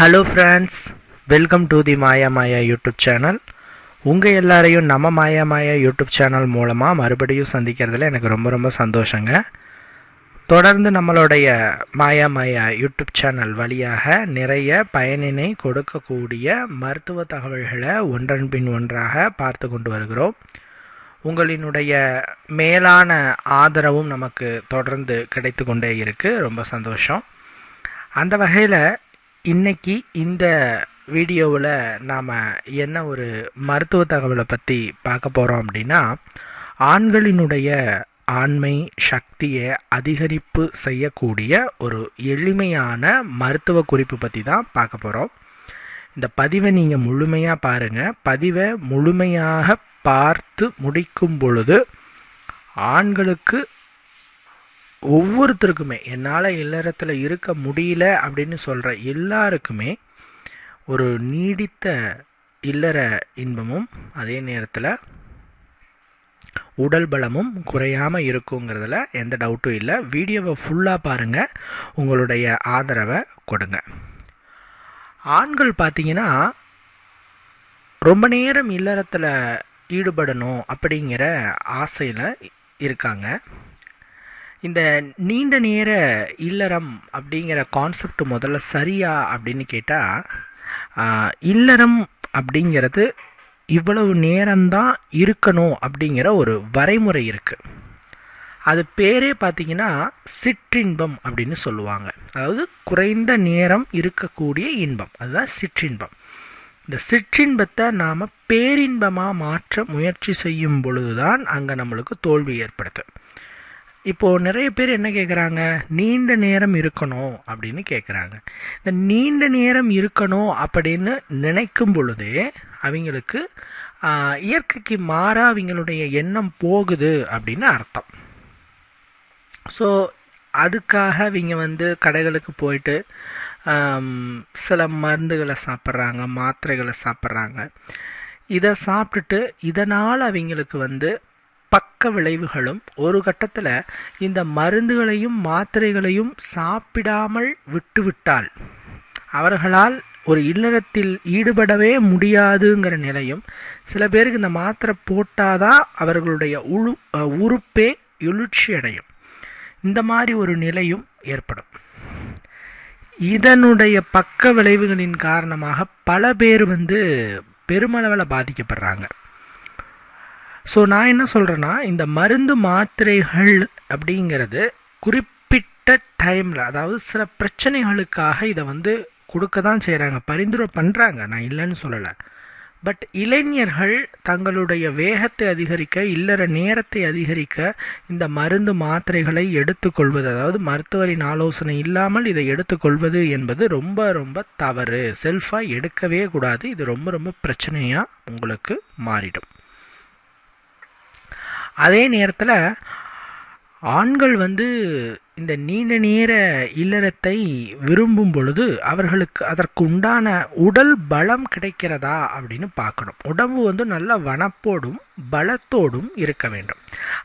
Hello friends welcome to the Maya Maya YouTube channel உங்கள் எல்லாரையும் நம்ம மாயா மாயா யூடியூப் சேனல் மூலமாக மறுபடியும் சந்திக்கிறதுல எனக்கு ரொம்ப ரொம்ப சந்தோஷங்க. தொடர்ந்து நம்மளுடைய மாயா மாயா யூடியூப் சேனல் வழியாக நிறைய பயனினை கொடுக்கக்கூடிய மருத்துவ தகவல்களை ஒன்றன் பின் ஒன்றாக பார்த்து கொண்டு வருகிறோம். உங்களினுடைய மேலான ஆதரவும் நமக்கு தொடர்ந்து கிடைத்து கொண்டே இருக்குது ரொம்ப சந்தோஷம். அந்த வகையில் இன்னைக்கு இந்த வீடியோவில் நாம் என்ன ஒரு மருத்துவ தகவலை பற்றி பார்க்க போகிறோம் அப்படின்னா ஆண்களினுடைய ஆண்மை சக்தியை அதிகரிப்பு செய்யக்கூடிய ஒரு எளிமையான மருத்துவ குறிப்பு பற்றி தான் பார்க்க போகிறோம் இந்த பதிவை நீங்கள் முழுமையாக பாருங்கள் பதிவை முழுமையாக பார்த்து முடிக்கும் பொழுது ஆண்களுக்கு ஒவ்வொருத்தருக்குமே என்னால் இல்லறத்தில் இருக்க முடியல அப்படின்னு சொல்கிற எல்லாருக்குமே ஒரு நீடித்த இல்லற இன்பமும் அதே நேரத்தில் உடல் பலமும் குறையாமல் இருக்குங்கிறதுல எந்த டவுட்டும் இல்லை. வீடியோவை ஃபுல்லாக பாருங்கள் உங்களுடைய ஆதரவை கொடுங்க. ஆண்கள் பார்த்தீங்கன்னா ரொம்ப நேரம் இல்லறத்தில் ஈடுபடணும் அப்படிங்கிற ஆசையில் இருக்காங்க. இந்த நீண்ட நேர இல்லறம் அப்படிங்கிற கான்செப்ட் முதல்ல சரியா அப்படின்னு கேட்டால் இல்லறம் அப்படிங்கிறது இவ்வளவு நேரம்தான் இருக்கணும் அப்படிங்கிற ஒரு வரைமுறை இருக்குது அது பேரே பார்த்தீங்கன்னா சிற்றின்பம் அப்படின்னு சொல்லுவாங்க. அதாவது குறைந்த நேரம் இருக்கக்கூடிய இன்பம். அதுதான் சிற்றின்பம். இந்த சிற்றின்பத்தை நாம் பேரின்பமாக மாற்ற முயற்சி செய்யும் பொழுதுதான் அங்கே நம்மளுக்கு தோல்வி ஏற்படுது. இப்போது நிறைய பேர் என்ன கேட்குறாங்க நீண்ட நேரம் இருக்கணும் அப்படின்னு கேட்குறாங்க இந்த நீண்ட நேரம் இருக்கணும் அப்படின்னு நினைக்கும் பொழுதே அவங்களுக்கு இயற்கைக்கு மாறாக அவங்களுடைய எண்ணம் போகுது அப்படின்னு அர்த்தம். ஸோ அதுக்காக அவங்க வந்து கடைகளுக்கு போயிட்டு சில மருந்துகளை சாப்பிட்றாங்க மாத்திரைகளை சாப்பிட்றாங்க. இதை சாப்பிட்டுட்டு இதனால் அவங்களுக்கு வந்து பக்க விளைவுகளும் ஒரு கட்டத்தில் இந்த மருந்துகளையும் மாத்திரைகளையும் சாப்பிடாமல் விட்டுவிட்டால் அவர்களால் ஒரு இல்லறத்தில் ஈடுபடவே முடியாதுங்கிற நிலையும் சில பேருக்கு இந்த மாத்திரை போட்டாதான் அவர்களுடைய உழு உறுப்பே எழுச்சி அடையும். இந்த மாதிரி ஒரு நிலையும் ஏற்படும். இதனுடைய பக்க விளைவுகளின் காரணமாக பல பேர் வந்து பெருமளவில் பாதிக்கப்படுறாங்க. ஸோ நான் என்ன சொல்கிறேன்னா இந்த மருந்து மாத்திரைகள் அப்படிங்கிறது குறிப்பிட்ட டைமில் அதாவது சில பிரச்சனைகளுக்காக இதை வந்து கொடுக்க தான் செய்கிறாங்க பரிந்துரை பண்ணுறாங்க நான் இல்லைன்னு சொல்லலை. பட் இளைஞர்கள் தங்களுடைய வேகத்தை அதிகரிக்க இல்லற நேரத்தை அதிகரிக்க இந்த மருந்து மாத்திரைகளை எடுத்துக்கொள்வது அதாவது மருத்துவரின் ஆலோசனை இல்லாமல் இதை எடுத்துக்கொள்வது என்பது ரொம்ப ரொம்ப தவறு. செல்ஃபாக எடுக்கவே கூடாது. இது ரொம்ப ரொம்ப பிரச்சனையாக உங்களுக்கு மாறிடும். அதே நேரத்தில் ஆண்கள் வந்து இந்த நீண்ட நேர இல்லறத்தை விரும்பும் பொழுது அவர்களுக்கு அதற்கு உண்டான உடல் பலம் கிடைக்கிறதா அப்படின்னு பார்க்கணும். உடம்பு வந்து நல்ல வனப்போடும் பலத்தோடும் இருக்க வேண்டும்.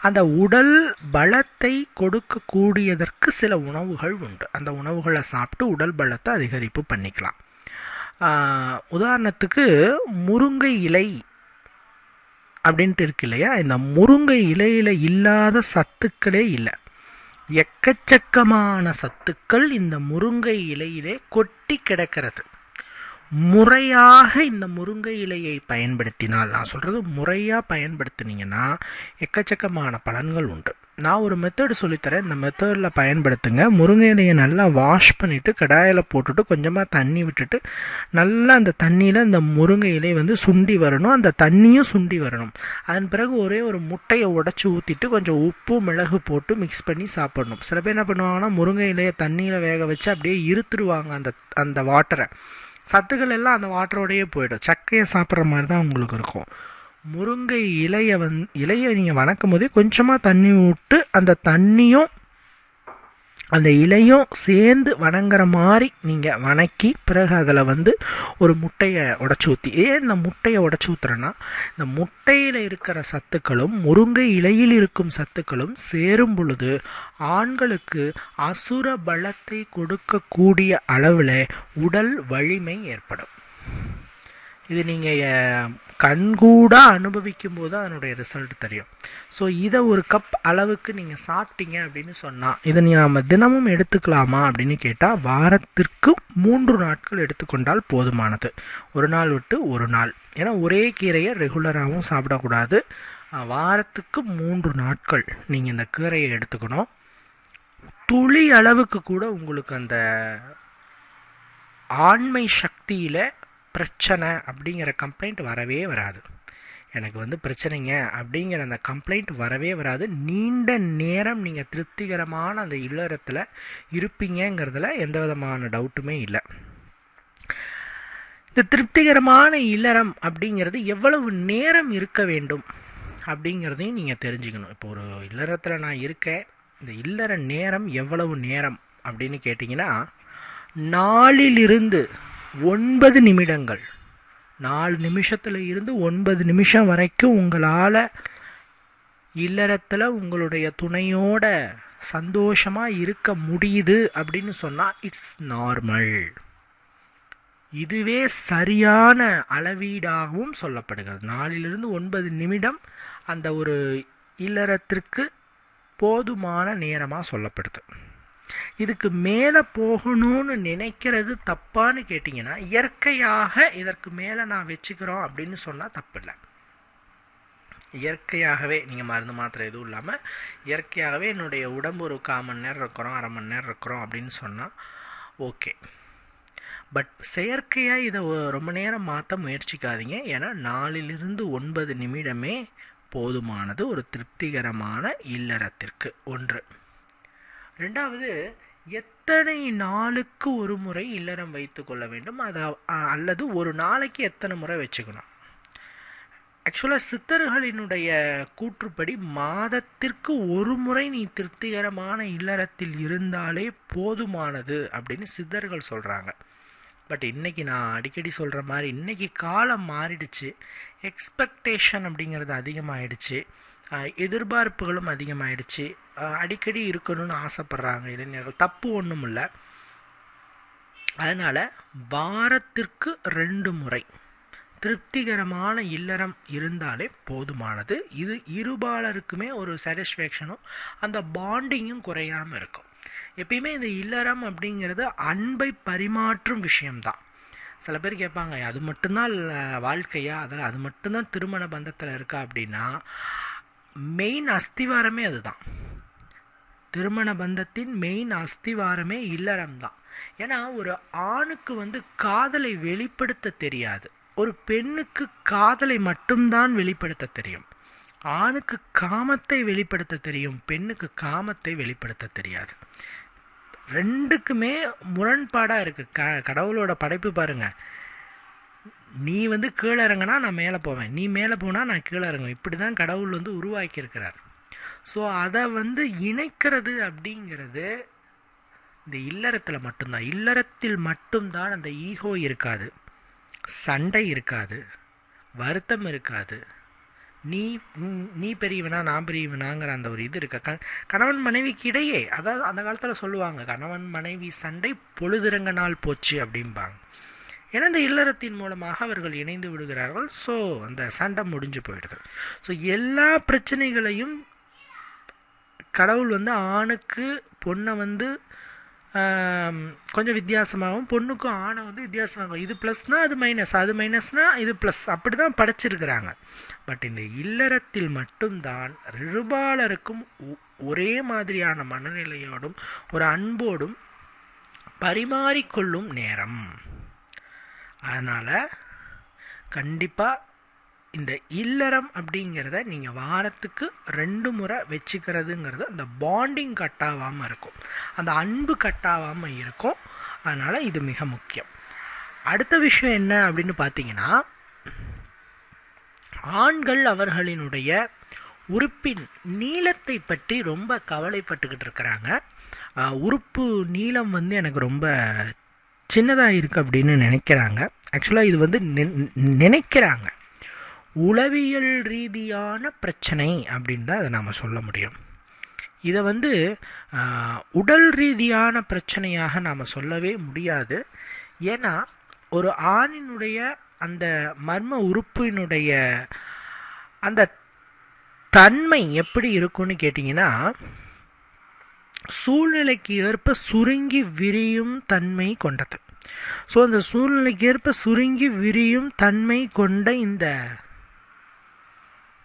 அந்த உடல் பலத்தை கொடுக்கக்கூடியதற்கு சில உணவுகள் உண்டு. அந்த உணவுகளை சாப்பிட்டு உடல் பலத்தை அதிகரிப்பு பண்ணிக்கலாம். உதாரணத்துக்கு முருங்கை இலை அப்படின்ட்டு இருக்கு இல்லையா? இந்த முருங்கை இலையில் இல்லாத சத்துக்களே இல்லை. எக்கச்சக்கமான சத்துக்கள் இந்த முருங்கை இலையிலே கொட்டி கிடக்கிறது. முறையாக இந்த முருங்கை இலையை பயன்படுத்தினால் நான் சொல்கிறது முறையாக பயன்படுத்தினீங்கன்னா எக்கச்சக்கமான பலன்கள் உண்டு. நான் ஒரு மெத்தடு சொல்லித்தரேன். இந்த மெத்தடில் பயன்படுத்துங்க. முருங்கை இலையை நல்லா வாஷ் பண்ணிவிட்டு கடாயில் போட்டுட்டு கொஞ்சமாக தண்ணி விட்டுட்டு நல்லா அந்த தண்ணியில் அந்த முருங்கை இலை வந்து சுண்டி வரணும். அந்த தண்ணியும் சுண்டி வரணும். அதன் பிறகு ஒரே ஒரு முட்டையை உடச்சி ஊற்றிட்டு கொஞ்சம் உப்பு மிளகு போட்டு மிக்ஸ் பண்ணி சாப்பிடணும். சில பேர் என்ன பண்ணுவாங்கன்னா முருங்கை இலையை தண்ணியில் வேக வச்சு அப்படியே இருத்துருவாங்க அந்த அந்த வாட்டரை சத்துக்கள் எல்லாம் அந்த வாட்டரோடையே போயிடும். சக்கையை சாப்பிட்ற மாதிரி தான் உங்களுக்கு இருக்கும். முருங்கை இலையை வந் இலையை நீங்கள் வணக்கும் போதே கொஞ்சமாக தண்ணி விட்டு அந்த தண்ணியும் அந்த இலையும் சேர்ந்து வணங்குற மாதிரி நீங்கள் வணக்கி பிறகு அதில் வந்து ஒரு முட்டையை உடச்சி ஊற்றி ஏன் இந்த முட்டையை உடச்சி ஊற்றுறேன்னா இந்த முட்டையில் இருக்கிற சத்துக்களும் முருங்கை இலையில் இருக்கும் சத்துக்களும் சேரும் பொழுது ஆண்களுக்கு அசுர பலத்தை கொடுக்கக்கூடிய அளவில் உடல் வலிமை ஏற்படும். இது நீங்கள் கண்கூடாக அனுபவிக்கும் போது அதனுடைய ரிசல்ட் தெரியும். ஸோ இதை ஒரு கப் அளவுக்கு நீங்கள் சாப்பிட்டீங்க அப்படின்னு சொன்னால் இதை நீ நம்ம தினமும் எடுத்துக்கலாமா அப்படின்னு கேட்டால் வாரத்திற்கு மூன்று நாட்கள் எடுத்துக்கொண்டால் போதுமானது. ஒரு நாள் விட்டு ஒரு நாள். ஏன்னா ஒரே கீரையை ரெகுலராகவும் சாப்பிடக்கூடாது. வாரத்துக்கு மூன்று நாட்கள் நீங்கள் இந்த கீரையை எடுத்துக்கணும். துளி அளவுக்கு கூட உங்களுக்கு அந்த ஆண்மை சக்தியில் பிரச்சனை அப்படிங்கிற கம்ப்ளைண்ட் வரவே வராது. எனக்கு வந்து பிரச்சனைங்க அப்படிங்கிற அந்த கம்ப்ளைண்ட் வரவே வராது. நீண்ட நேரம் நீங்கள் திருப்திகரமான அந்த இல்லறத்தில் இருப்பீங்கங்கிறதுல எந்த விதமான டவுட்டுமே இல்லை. இந்த திருப்திகரமான இல்லறம் அப்படிங்கிறது எவ்வளவு நேரம் இருக்க வேண்டும் அப்படிங்கிறதையும் நீங்கள் தெரிஞ்சுக்கணும். இப்போ ஒரு இல்லறத்தில் நான் இருக்கேன். இந்த இல்லற நேரம் எவ்வளவு நேரம் அப்படின்னு கேட்டிங்கன்னா நாளிலிருந்து ஒன்பது நிமிடங்கள். நாலு நிமிஷத்தில் இருந்து ஒன்பது நிமிஷம் வரைக்கும் உங்களால் இல்லறத்தில் உங்களுடைய துணையோட சந்தோஷமாக இருக்க முடியுது அப்படின்னு சொன்னால் இட்ஸ் நார்மல் இதுவே சரியான அளவீடாகவும் சொல்லப்படுகிறது. நாலிலிருந்து ஒன்பது நிமிடம் அந்த ஒரு இல்லறத்திற்கு போதுமான நேரமாக சொல்லப்படுது. இதுக்கு மேலே போகணும்னு நினைக்கிறது தப்பான்னு கேட்டிங்கன்னா இயற்கையாக இதற்கு மேலே நான் வச்சுக்கிறோம் அப்படின்னு சொன்னால் தப்பில்லை. இயற்கையாகவே நீங்கள் மருந்து மாத்திரை எதுவும் இல்லாமல் இயற்கையாகவே என்னுடைய உடம்பு ஒரு கால் மணி நேரம் இருக்கிறோம் அரை மணி நேரம் இருக்கிறோம் அப்படின்னு சொன்னால் ஓகே. பட் செயற்கையாக இதை ரொம்ப நேரம் மாற்ற முயற்சிக்காதீங்க. ஏன்னா நாலிலிருந்து ஒன்பது நிமிடமே போதுமானது ஒரு திருப்திகரமான இல்லறத்திற்கு. ஒன்று. ரெண்டாவது எத்தனை நாளுக்கு ஒரு முறை இல்லறம் வைத்து கொள்ள வேண்டும்? அது அல்லது ஒரு நாளைக்கு எத்தனை முறை வச்சுக்கணும்? ஆக்சுவலாக சித்தர்களினுடைய கூற்றுப்படி மாதத்திற்கு ஒரு முறை நீ திருப்திகரமான இல்லறத்தில் இருந்தாலே போதுமானது அப்படின்னு சித்தர்கள் சொல்கிறாங்க பட் இன்னைக்கு நான் அடிக்கடி சொல்கிற மாதிரி இன்னைக்கு காலம் மாறிடுச்சு. எக்ஸ்பெக்டேஷன் அப்படிங்கிறது அதிகமாயிடுச்சு. எதிர்பார்ப்புகளும் அதிகமாயிடுச்சு. அடிக்கடி இருக்கணும்னு ஆசைப்படுறாங்க இளைஞர்கள். தப்பு ஒன்றும் இல்லை. அதனால் வாரத்திற்கு ரெண்டு முறை திருப்திகரமான இல்லறம் இருந்தாலே போதுமானது. இது இருபாலருக்குமே ஒரு சாட்டிஸ்ஃபேக்ஷனும் அந்த பாண்டிங்கும் குறையாமல் இருக்கும். எப்பயுமே இந்த இல்லறம் அப்படிங்கிறது அன்பை பரிமாற்றும் விஷயம்தான். சில பேர் கேட்பாங்க அது மட்டும்தான் வாழ்க்கையா? அதில் அது மட்டும்தான் திருமண பந்தத்தில் இருக்கா? அப்படின்னா மெயின் அஸ்திவாரமே அதுதான். திருமண பந்தத்தின் மெயின் அஸ்திவாரமே இல்லறம் தான் ஏன்னா ஒரு ஆணுக்கு வந்து காதலை வெளிப்படுத்த தெரியாது. ஒரு பெண்ணுக்கு காதலை மட்டும்தான் வெளிப்படுத்த தெரியும். ஆணுக்கு காமத்தை வெளிப்படுத்த தெரியும் பெண்ணுக்கு காமத்தை வெளிப்படுத்த தெரியாது. ரெண்டுக்குமே முரண்பாடாக இருக்கு. க கடவுளோட படைப்பு பாருங்க. நீ வந்து கீழே இறங்கினா நான் மேலே போவேன். நீ மேலே போனால் நான் கீழே இறங்குவேன் இப்படி தான் கடவுள் வந்து உருவாக்கியிருக்கிறார். ஸோ அதை வந்து இணைக்கிறது அப்படிங்கிறது இந்த இல்லறத்தில் மட்டும்தான். இல்லறத்தில் மட்டும்தான் அந்த ஈகோ இருக்காது. சண்டை இருக்காது. வருத்தம் இருக்காது. நீ நீ பெரியவனா நான் பெரியவனாங்கிற அந்த ஒரு இது இருக்க? க- கணவன் மனைவிக்கு இடையே அதாவது அந்த காலத்தில் சொல்லுவாங்க கணவன் மனைவி சண்டை பொழுதுரங்க நாள் போச்சு அப்படிம்பாங்க. இணைந்த இந்த இல்லறத்தின் மூலமாக அவர்கள் இணைந்து விடுகிறார்கள். ஸோ அந்த சண்டை முடிஞ்சு போயிடுது. ஸோ எல்லா பிரச்சனைகளையும் கடவுள் வந்து ஆணுக்கு பொண்ணை வந்து கொஞ்சம் வித்தியாசமாகவும் பொண்ணுக்கும் ஆணை வந்து வித்தியாசமாகவும் இது ப்ளஸ்னால் அது மைனஸ் அது மைனஸ்னால் இது ப்ளஸ் அப்படி தான் படைச்சிருக்கிறாங்க. பட் இந்த இல்லறத்தில் மட்டும்தான் ரிபாலருக்கும் ஒ- ஒரே மாதிரியான மனநிலையோடும் ஒரு அன்போடும் பரிமாறிக்கொள்ளும் நேரம். அதனால் கண்டிப்பாக இந்த இல்லறம் அப்படிங்கிறத நீங்கள் வாரத்துக்கு ரெண்டு முறை வச்சுக்கிறதுங்கிறது அந்த பாண்டிங் கட்டாகாமல் இருக்கும். அந்த அன்பு கட்டாகாமல் இருக்கும். அதனால் இது மிக முக்கியம். அடுத்த விஷயம் என்ன அப்படின்னு பார்த்தீங்கன்னா ஆண்கள் அவர்களினுடைய உறுப்பின் நீளத்தை பற்றி ரொம்ப கவலைப்பட்டுக்கிட்டு இருக்கிறாங்க. உறுப்பு நீளம் வந்து எனக்கு ரொம்ப சின்னதாக இருக்குது அப்படின்னு நினைக்கிறாங்க. ஆக்சுவலாக இது வந்து நி- நினைக்கிறாங்க. உளவியல் ரீதியான பிரச்சனை அப்படின்னு தான் அதை நாம் சொல்ல முடியும். இதை வந்து உடல் ரீதியான பிரச்சனையாக நாம் சொல்லவே முடியாது. ஏன்னா ஒரு ஆணினுடைய அந்த மர்ம உறுப்பினுடைய அந்த தன்மை எப்படி இருக்கும்னு கேட்டிங்கன்னா சூழ்நிலைக்கு ஏற்ப சுருங்கி விரியும் தன்மை கொண்டது. ஸோ அந்த சூழ்நிலைக்கு ஏற்ப சுருங்கி விரியும் தன்மை கொண்ட இந்த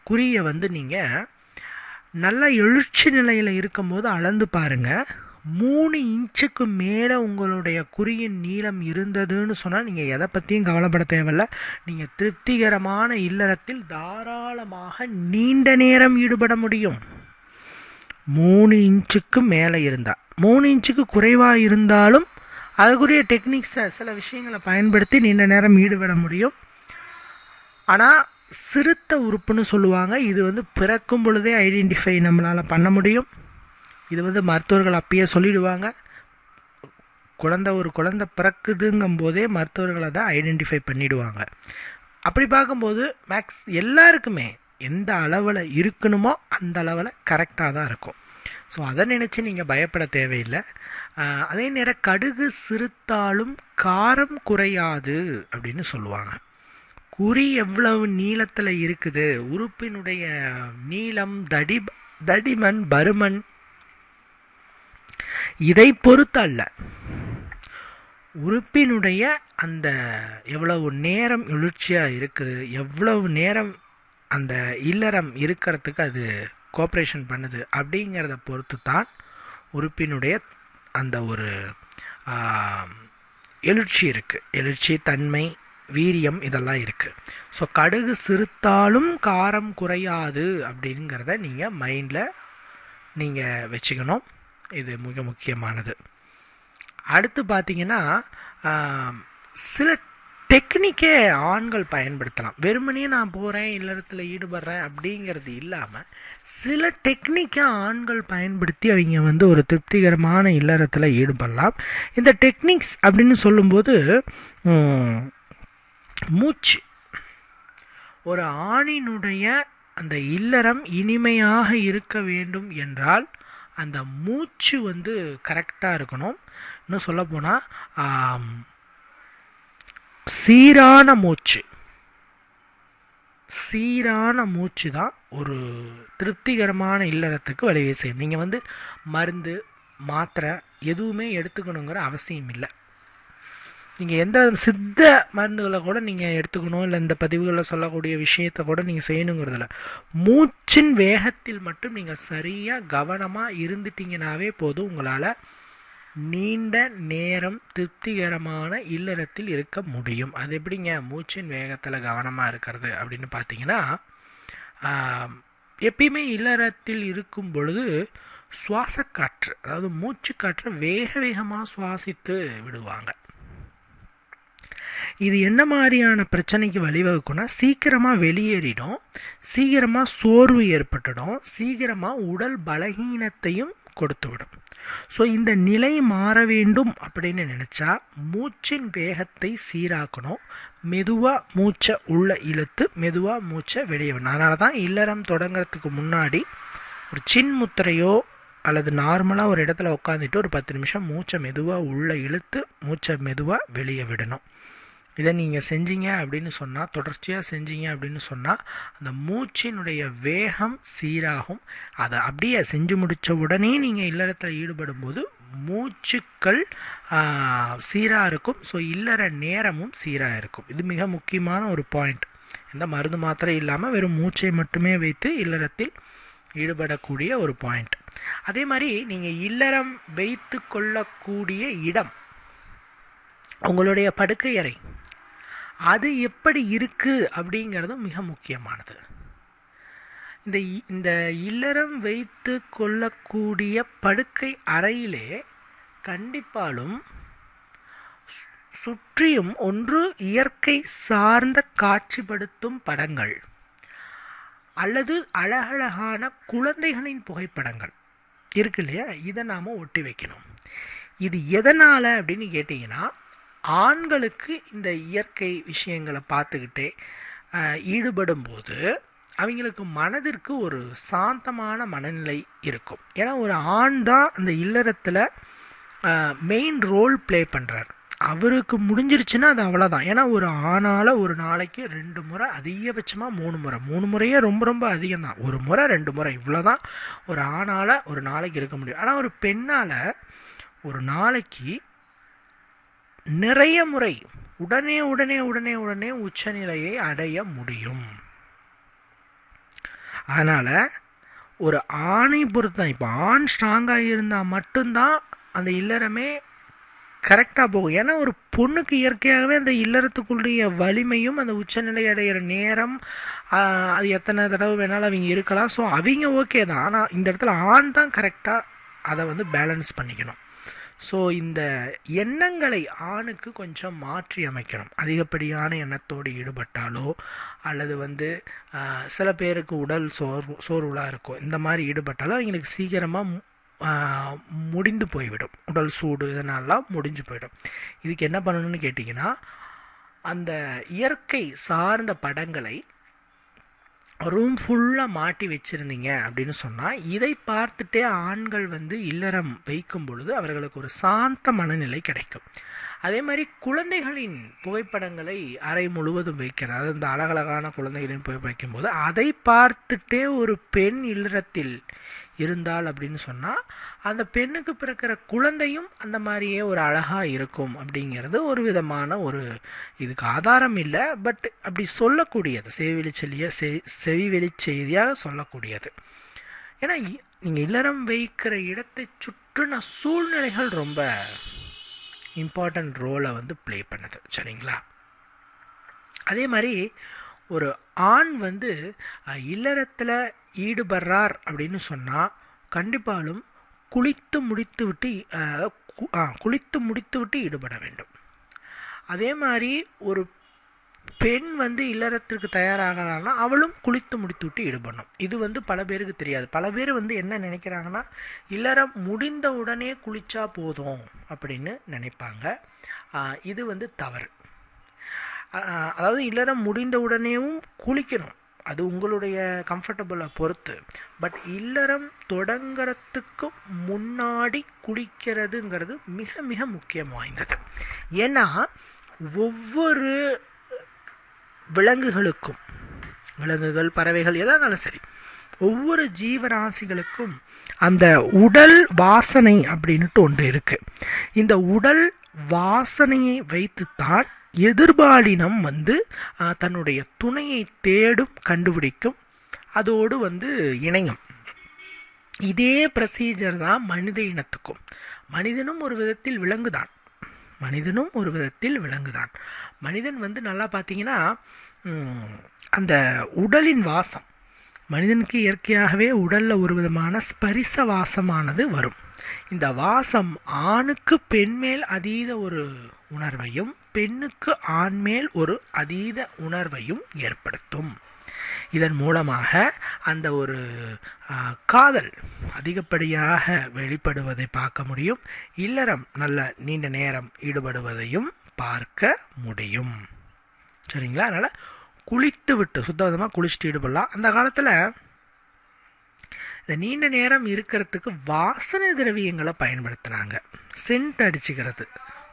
குறியை வந்து நீங்கள் நல்ல எழுச்சி நிலையில் இருக்கும்போது அளந்து பாருங்கள் மூணு இன்ச்சுக்கு மேலே உங்களுடைய குறியின் நீளம் இருந்ததுன்னு சொன்னால் நீங்கள் எதை பற்றியும் கவலைப்பட தேவையில்ல. நீங்கள் திருப்திகரமான இல்லறத்தில் தாராளமாக நீண்ட நேரம் ஈடுபட முடியும். மூணு இன்ச்சுக்கு மேலே இருந்தால் மூணு இன்ச்சுக்கு குறைவாக இருந்தாலும் அதுக்குரிய டெக்னிக்ஸை சில விஷயங்களை பயன்படுத்தி நீண்ட நேரம் ஈடுபட முடியும். ஆனால் சிறுத்த உறுப்புன்னு சொல்லுவாங்க. இது வந்து பிறக்கும் பொழுதே ஐடென்டிஃபை நம்மளால் பண்ண முடியும். இது வந்து மருத்துவர்கள் அப்பயே சொல்லிடுவாங்க. குழந்தை ஒரு குழந்தை பிறக்குதுங்கும் போதே மருத்துவர்களை தான் ஐடென்டிஃபை பண்ணிடுவாங்க. அப்படி பார்க்கும்போது மேக்ஸ் எல்லாருக்குமே எந்த அளவில் இருக்கணுமோ அந்த அளவில் கரெக்டாக தான் இருக்கும். ஸோ அதை நினச்சி நீங்கள் பயப்பட தேவையில்லை. அதே நேரம் கடுகு சிறுத்தாலும் காரம் குறையாது அப்படின்னு சொல்லுவாங்க. குறி எவ்வளவு நீளத்தில் இருக்குது? உறுப்பினுடைய நீளம் தடி தடிமன் பருமன். இதை பொறுத்து அல்ல. உறுப்பினுடைய அந்த எவ்வளவு நேரம் எழுச்சியாக இருக்குது? எவ்வளவு நேரம் அந்த இல்லறம் இருக்கிறதுக்கு அது கோஆப்ரேஷன் பண்ணுது. அப்படிங்கிறத பொறுத்து தான் உறுப்பினுடைய அந்த ஒரு எழுச்சி இருக்குது எழுச்சி தன்மை வீரியம் இதெல்லாம் இருக்குது ஸோ கடுகு சிறுத்தாலும் காரம் குறையாது அப்படிங்கிறத நீங்கள் மைண்டில் நீங்கள் வச்சுக்கணும். இது மிக முக்கியமானது. அடுத்து பார்த்தீங்கன்னா சில டெக்னிக்கே ஆண்கள் பயன்படுத்தலாம். வெறுமனே நான் போகிறேன் இல்லறத்தில் ஈடுபடுறேன் அப்படிங்கிறது இல்லாமல் சில டெக்னிக்கை ஆண்கள் பயன்படுத்தி அவங்க வந்து ஒரு திருப்திகரமான இல்லறத்தில் ஈடுபடலாம். இந்த டெக்னிக்ஸ் அப்படின்னு சொல்லும்போது மூச்சு. ஒரு ஆணினுடைய அந்த இல்லறம் இனிமையாக இருக்க வேண்டும் என்றால் அந்த மூச்சு வந்து கரெக்டாக இருக்கணும். இன்னும் சொல்லப்போனால் சீரான மூச்சு. சீரான மூச்சு தான் ஒரு திருப்திகரமான இல்லறத்துக்கு வழிவகை செய்யும். நீங்கள் வந்து மருந்து மாத்திரை எதுவுமே எடுத்துக்கணுங்கிற அவசியம் இல்லை. நீங்கள் எந்த சித்த மருந்துகளை கூட நீங்கள் எடுத்துக்கணும் இல்லை இந்த பதிவுகளில் சொல்லக்கூடிய விஷயத்தை கூட நீங்கள் செய்யணுங்கிறதில்ல மூச்சின் வேகத்தில் மட்டும் நீங்கள் சரியாக கவனமாக இருந்துட்டீங்கனாவே போதும் உங்களால் நீண்ட நேரம் திருப்திகரமான இல்லறத்தில் இருக்க முடியும். அது எப்படிங்க? மூச்சின் வேகத்தில் கவனமாக இருக்கிறது அப்படின்னு பார்த்தீங்கன்னா எப்பயுமே இல்லறத்தில் இருக்கும் பொழுது சுவாசக்காற்று அதாவது மூச்சு காற்று வேக வேகமாக சுவாசித்து விடுவாங்க. இது என்ன மாதிரியான பிரச்சனைக்கு வழிவகுக்கும்னா சீக்கிரமாக வெளியேறிடும் சீக்கிரமாக சோர்வு ஏற்பட்டுடும் சீக்கிரமாக உடல் பலகீனத்தையும் கொடுத்து விடும் ஸோ இந்த நிலை மாற வேண்டும் அப்படின்னு நினச்சா மூச்சின் வேகத்தை சீராக்கணும். மெதுவாக மூச்சை உள்ளே இழுத்து மெதுவாக மூச்சை வெளியே விடணும். அதனால தான் இல்லறம் தொடங்குறதுக்கு முன்னாடி ஒரு சின் முத்திரையோ அல்லது நார்மலாக ஒரு இடத்துல உட்காந்துட்டு ஒரு பத்து நிமிஷம் மூச்சை மெதுவாக உள்ளே இழுத்து மூச்சை மெதுவாக வெளியே விடணும். இதை நீங்கள் செஞ்சீங்க அப்படின்னு சொன்னால் தொடர்ச்சியாக செஞ்சீங்க அப்படின்னு சொன்னால் அந்த மூச்சினுடைய வேகம் சீராகும். அதை அப்படியே செஞ்சு முடித்த உடனே நீங்கள் இல்லறத்தில் ஈடுபடும் போது மூச்சுக்கள் சீராக இருக்கும். ஸோ இல்லற நேரமும் சீராக இருக்கும். இது மிக முக்கியமான ஒரு பாயிண்ட் இந்த மருந்து மாத்திரை இல்லாமல் வெறும் மூச்சை மட்டுமே வைத்து இல்லறத்தில் ஈடுபடக்கூடிய ஒரு பாயிண்ட் அதே மாதிரி நீங்கள் இல்லறம் வைத்து கொள்ளக்கூடிய இடம் உங்களுடைய படுக்கை அறை. அது எப்படி இருக்கு அப்படிங்கிறதும் மிக முக்கியமானது. இந்த இ- இந்த இல்லறம் வைத்து கொள்ளக்கூடிய படுக்கை அறையிலே கண்டிப்பாலும் சு- சுற்றியும் ஒன்று இயற்கை சார்ந்த காட்சிப்படுத்தும் படங்கள் அல்லது அழகழகான குழந்தைகளின் புகைப்படங்கள் இருக்கு இல்லையா? இதை நாம் ஒட்டி வைக்கணும். இது எதனால் அப்படின்னு கேட்டிங்கன்னா ஆண்களுக்கு இந்த இயற்கை விஷயங்களை பார்த்துக்கிட்டே ஈடுபடும் போது அவங்களுக்கு மனதிற்கு ஒரு சாந்தமான மனநிலை இருக்கும். ஏன்னா ஒரு ஆண் தான் அந்த இல்லறத்தில் மெயின் ரோல் ப்ளே பண்ணுறார் அவருக்கு முடிஞ்சிருச்சுன்னா அது அவ்வளோதான் ஏன்னா ஒரு ஆணால் ஒரு நாளைக்கு ரெண்டு முறை அதிகபட்சமாக மூணு முறை. மூணு முறையே ரொம்ப ரொம்ப அதிகம் தான். ஒரு முறை ரெண்டு முறை இவ்வளோ தான் ஒரு ஆணால் ஒரு நாளைக்கு இருக்க முடியும். ஆனால் ஒரு பெண்ணால் ஒரு நாளைக்கு நிறைய முறை உடனே உடனே உடனே உடனே உச்சநிலையை அடைய முடியும். அதனால் ஒரு ஆணை பொறுத்து தான் இப்போ ஆண் ஸ்ட்ராங்காக இருந்தால் மட்டும்தான் அந்த இல்லறமே கரெக்டாக போகும். ஏன்னா ஒரு பொண்ணுக்கு இயற்கையாகவே அந்த இல்லறத்துக்குள்ளேய வலிமையும் அந்த உச்சநிலை அடைகிற நேரம் அது எத்தனை தடவை வேணாலும் அவங்க இருக்கலாம். ஸோ அவங்க ஓகே தான். ஆனால் இந்த இடத்துல ஆண் தான் கரெக்டாக அதை வந்து பேலன்ஸ் பண்ணிக்கணும். ஸோ இந்த எண்ணங்களை ஆணுக்கு கொஞ்சம் மாற்றி அமைக்கணும். அதிகப்படியான எண்ணத்தோடு ஈடுபட்டாலோ அல்லது வந்து சில பேருக்கு உடல் சோர்வு சோர்வுலாக இருக்கும் இந்த மாதிரி ஈடுபட்டாலோ அவங்களுக்கு சீக்கிரமாக முடிந்து போய்விடும். உடல் சூடு இதனாலாம் முடிஞ்சு போயிடும் இதுக்கு என்ன பண்ணணும்னு கேட்டிங்கன்னா அந்த இயற்கை சார்ந்த படங்களை ரூம் ஃபுல்லாக மாட்டி வச்சுருந்தீங்க அப்படின்னு சொன்னால் இதை பார்த்துட்டே ஆண்கள் வந்து இல்லறம் வைக்கும் பொழுது அவர்களுக்கு ஒரு சாந்த மனநிலை கிடைக்கும். அதே மாதிரி குழந்தைகளின் புகைப்படங்களை அறை முழுவதும் வைக்கிறது அதாவது இந்த அழகழகான குழந்தைகளின் புகை வைக்கும்போது அதை பார்த்துட்டே ஒரு பெண் இல்லறத்தில் இருந்தால் அப்படின்னு சொன்னால் அந்த பெண்ணுக்கு பிறக்கிற குழந்தையும் அந்த மாதிரியே ஒரு அழகாக இருக்கும் அப்படிங்கிறது ஒரு விதமான ஒரு இதுக்கு ஆதாரம் இல்லை. பட் அப்படி சொல்லக்கூடியது செவிவெளி செல்லிய செவிவெளி செய்தியாக சொல்லக்கூடியது. ஏன்னா நீங்கள் இல்லறம் வைக்கிற இடத்தை சுற்றின சூழ்நிலைகள் ரொம்ப இம்பார்ட்டன்ட் ரோலை வந்து ப்ளே பண்ணுது. சரிங்களா? அதே மாதிரி ஒரு ஆண் வந்து இல்லறத்தில் ஈடுபடுறார் அப்படின்னு சொன்னால் கண்டிப்பாலும் குளித்து முடித்து விட்டு கு- குளித்து முடித்து விட்டு ஈடுபட வேண்டும். அதே மாதிரி ஒரு பெண் வந்து இல்லறத்திற்கு தயாராகிறான்னா அவளும் குளித்து முடித்து விட்டு ஈடுபடணும். இது வந்து பல பேருக்கு தெரியாது. பல பேர் வந்து என்ன நினைக்கிறாங்கன்னா இல்லறம் முடிந்த உடனே குளிச்சா போதும் அப்படின்னு நினைப்பாங்க. இது வந்து தவறு. அதாவது இல்லறம் முடிந்த உடனேவும் குளிக்கணும். அது உங்களுடைய கம்ஃபர்டபுளை பொறுத்து. பட் இல்லறம் தொடங்கிறதுக்கு முன்னாடி குளிக்கிறதுங்கிறது மிக மிக முக்கியம் வாய்ந்தது. ஏன்னா ஒவ்வொரு விலங்குகளுக்கும் விலங்குகள் பறவைகள் எதாக இருந்தாலும் சரி ஒவ்வொரு ஜீவராசிகளுக்கும் அந்த உடல் வாசனை அப்படின்ட்டு ஒன்று இருக்குது இந்த உடல் வாசனையை வைத்துத்தான் எதிர்பாலினம் வந்து தன்னுடைய துணையை தேடும் கண்டுபிடிக்கும். அதோடு வந்து இணையும். இதே ப்ரொசீஜர் தான் மனித இனத்துக்கும். மனிதனும் ஒரு விதத்தில் விலங்குதான். மனிதனும் ஒரு விதத்தில் விலங்குதான். மனிதன் வந்து நல்லா பார்த்தீங்கன்னா அந்த உடலின் வாசம். மனிதனுக்கு இயற்கையாகவே உடலில் ஒரு விதமான ஸ்பரிச வாசமானது வரும். இந்த வாசம் ஆணுக்கு பெண்மேல் அதீத ஒரு உணர்வையும் பெண்ணுக்கு ஆண்மேல் ஒரு அதீத உணர்வையும் ஏற்படுத்தும். இதன் மூலமாக அந்த ஒரு காதல் அதிகப்படியாக வெளிப்படுவதை பார்க்க முடியும். இல்லறம் நல்ல நீண்ட நேரம் ஈடுபடுவதையும் பார்க்க முடியும். சரிங்களா? அதனால் குளித்து விட்டு சுத்தபத்தமாக குளிச்சுட்டு ஈடுபடலாம். அந்த காலத்தில் இந்த நீண்ட நேரம் இருக்கிறதுக்கு வாசனை திரவியங்களை பயன்படுத்துனாங்க சென்ட் அடிச்சுக்கிறது.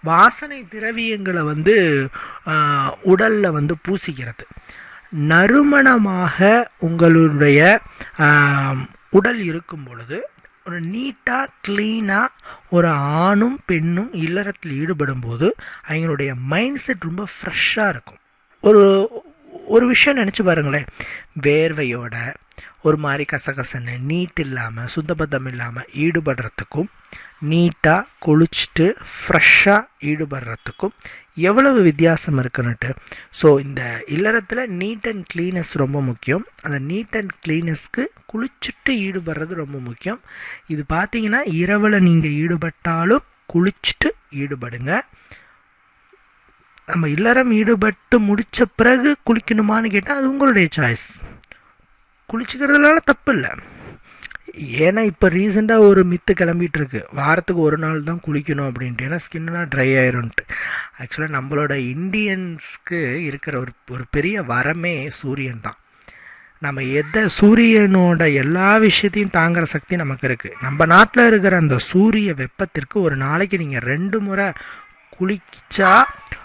வாசனை திரவியங்களை வந்து உடலில் வந்து பூசிக்கிறது. நறுமணமாக உங்களுடைய உடல் இருக்கும் பொழுது ஒரு நீட்டாக க்ளீனாக ஒரு ஆணும் பெண்ணும் இல்லறத்தில் ஈடுபடும் போது அவங்களுடைய மைண்ட் செட் ரொம்ப ஃப்ரெஷ்ஷாக இருக்கும். ஒரு ஒரு விஷயம் நினச்சி பாருங்களேன். வேர்வையோட ஒரு மாதிரி கசகசன்னு நீட் இல்லாமல் சுத்தபத்தம் இல்லாமல் ஈடுபடுறதுக்கும் நீட்டாக குளிச்சுட்டு ஃப்ரெஷ்ஷாக ஈடுபடுறதுக்கும் எவ்வளவு வித்தியாசம் இருக்குன்னுட்டு. ஸோ இந்த இல்லறத்தில் நீட் அண்ட் க்ளீனஸ் ரொம்ப முக்கியம். அந்த நீட் அண்ட் க்ளீனஸ்க்கு குளிச்சுட்டு ஈடுபடுறது ரொம்ப முக்கியம். இது பார்த்தீங்கன்னா இரவில் நீங்கள் ஈடுபட்டாலும் குளிச்சுட்டு ஈடுபடுங்க. நம்ம இல்லறம் ஈடுபட்டு முடித்த பிறகு குளிக்கணுமான்னு கேட்டால் அது உங்களுடைய சாய்ஸ் குளிச்சுக்கிறதுனால தப்பு இல்லை ஏன்னா இப்போ ரீசெண்டாக ஒரு மித்து கிளம்பிட்டு இருக்கு வாரத்துக்கு ஒரு நாள் தான் குளிக்கணும் அப்படின்ட்டு. ஏன்னா ஸ்கின்லாம் ட்ரை ஆயிரும்ன்ட்டு. ஆக்சுவலாக நம்மளோட இந்தியன்ஸ்க்கு இருக்கிற ஒரு ஒரு பெரிய வரமே சூரியன் தான். நம்ம எதை சூரியனோட எல்லா விஷயத்தையும் தாங்குகிற சக்தி நமக்கு இருக்குது நம்ம நாட்டில் இருக்கிற அந்த சூரிய வெப்பத்திற்கு ஒரு நாளைக்கு நீங்கள் ரெண்டு முறை குளிச்சா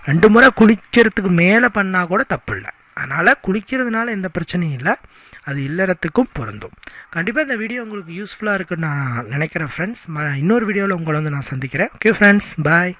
ரெண்டு முறை குளிக்கிறதுக்கு மேலே பண்ணால் கூட தப்பு இல்லை அதனால் குளிக்கிறதுனால எந்த பிரச்சனையும் இல்லை. அது இல்லறத்துக்கும் பொருந்தும். கண்டிப்பாக இந்த வீடியோ உங்களுக்கு யூஸ்ஃபுல்லாக இருக்குன்னு நான் நினைக்கிறேன் ஃப்ரெண்ட்ஸ் இன்னொரு வீடியோவில் உங்களை வந்து நான் சந்திக்கிறேன். Okay friends bye